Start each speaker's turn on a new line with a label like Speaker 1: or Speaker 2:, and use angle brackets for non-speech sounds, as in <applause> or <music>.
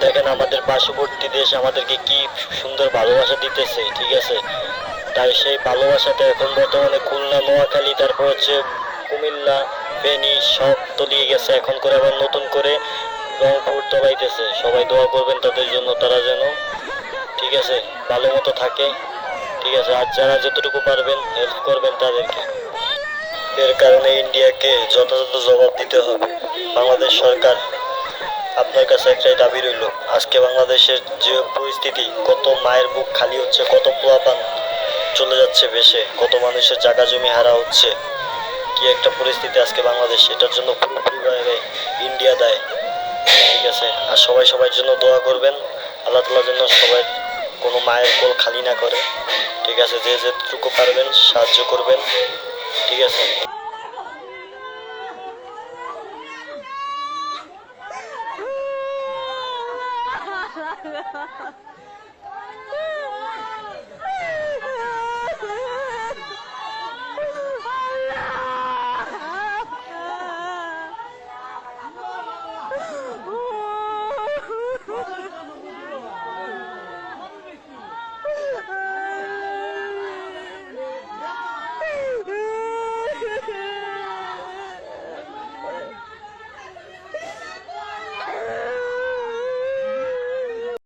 Speaker 1: দেখেন আমাদের পার্শ্ববর্তী দেশ আমাদেরকে কি সুন্দর ভালোবাসা দিতেছে, ঠিক আছে? তাই সেই ভালোবাসাটা এখন বর্তমানে খুলনা, নোয়াখালী, তারপর হচ্ছে কুমিল্লা, ফেনী সব তলিয়ে গেছে, এখন করে আবার নতুন করে রংপুর তলাইতেছে। সবাই দোয়া করবেন তাদের জন্য, তারা যেন, ঠিক আছে, ভালো মতো থাকে, ঠিক আছে? আর যারা যতটুকু পারবেন হেল্প করবেন তাদেরকে। এর কারণে ইন্ডিয়াকে যথাযথ জবাব দিতে হবে। বাংলাদেশ সরকার আপনার কাছে একটাই দাবি রইল, আজকে বাংলাদেশের যে পরিস্থিতি, কত মায়ের বুক খালি হচ্ছে, কত পোয়াপান চলে যাচ্ছে বেশে, কত মানুষের জায়গা জমি হারা হচ্ছে, কি একটা পরিস্থিতি আজকে বাংলাদেশ, এটার জন্য পুরোপুরিভাবে ইন্ডিয়া দেয়। ঠিক আছে, আর সবাই সবার জন্য দোয়া করবেন, আল্লাহ তালার জন্য সবাই কোনো মায়ের কোল খালি না করে। ঠিক আছে, যে যেটুকু পারবেন সাহায্য করবেন। ঠিক আছে।
Speaker 2: 呵 <laughs> 呵